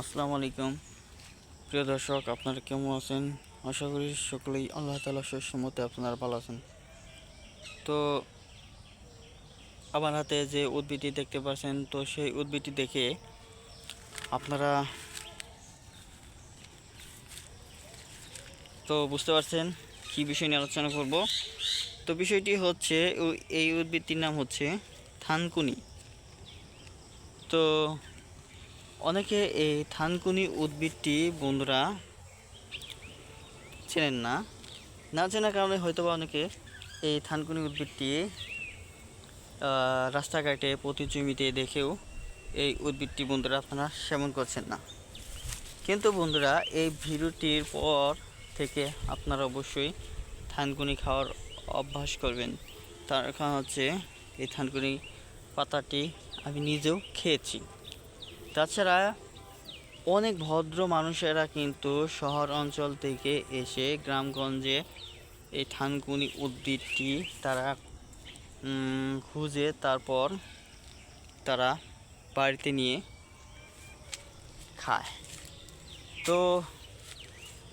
আসসালামু আলাইকুম। প্রিয় দর্শক, আপনারা কেমন আছেন? আশা করি সকলেই আল্লাহ তালা সুসমতে আপনারা ভালো আছেন। তো আমার হাতে যে উদ্ভিদটি দেখতে পাচ্ছেন, তো সেই উদ্ভিদটি দেখে আপনারা তো বুঝতে পারছেন কি বিষয় নিয়ে আলোচনা করব। তো বিষয়টি হচ্ছে এই উদ্ভিদটির নাম হচ্ছে থানকুনি। তো অনেকে এই থানকুনি উদ্ভিদটি বন্ধুরা চেনেন না। না চেনার কারণে হয়তো বা অনেকে এই থানকুনি উদ্ভিদটি রাস্তাঘাটে প্রতি জমিতে দেখেও এই উদ্ভিদটি বন্ধুরা আপনারা সেবন করছেন না। কিন্তু বন্ধুরা, এই ভিডিওটির পর থেকে আপনারা অবশ্যই থানকুনি খাওয়ার অভ্যাস করবেন। তার কারণ হচ্ছে, এই থানকুনি পাতাটি আমি নিজেও খেয়েছি। তাছাড়া অনেক ভদ্র মানুষেরা কিন্তু শহর অঞ্চল থেকে এসে গ্রামগঞ্জে এই থানকুনি উদ্ভিদটি তারা খুঁজে তারপর তারা বাড়িতে নিয়ে খায়। তো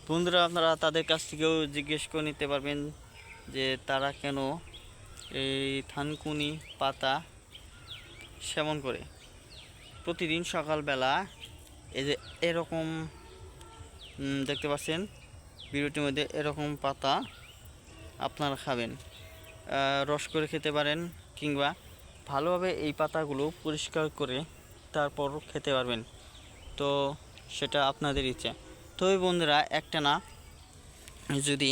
বন্ধুরা, আপনারা তাদের কাছ থেকেও জিজ্ঞেস করে নিতে পারবেন যে তারা কেন এই থানকুনি পাতা সেবন করে। প্রতিদিন সকালবেলা এই যে এরকম দেখতে পাচ্ছেন, ভিডিওটির মধ্যে এরকম পাতা আপনারা খাবেন। রস করে খেতে পারেন কিংবা ভালোভাবে এই পাতাগুলো পরিষ্কার করে তারপর খেতে পারবেন। তো সেটা আপনাদের ইচ্ছা। তবে বন্ধুরা, একটা না, যদি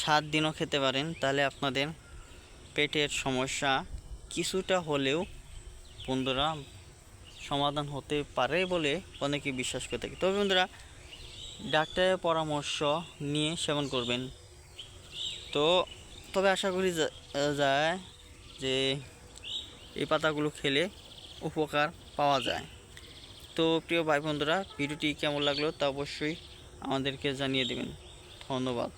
সাত দিনও খেতে পারেন, তাহলে আপনাদের পেটের সমস্যা কিছুটা হলেও বন্ধুরা সমাধান হতে পারে বলে অনেকে বিশ্বাস করে থাকে। তবে বন্ধুরা, ডাক্তারের পরামর্শ নিয়ে সেবন করবেন। তো তবে আশা করি যায় যে এই পাতাগুলো খেলে উপকার পাওয়া যায়। তো প্রিয় ভাই বন্ধুরা, ভিডিওটি কেমন লাগল তা অবশ্যই আমাদেরকে জানিয়ে দেবেন। ধন্যবাদ।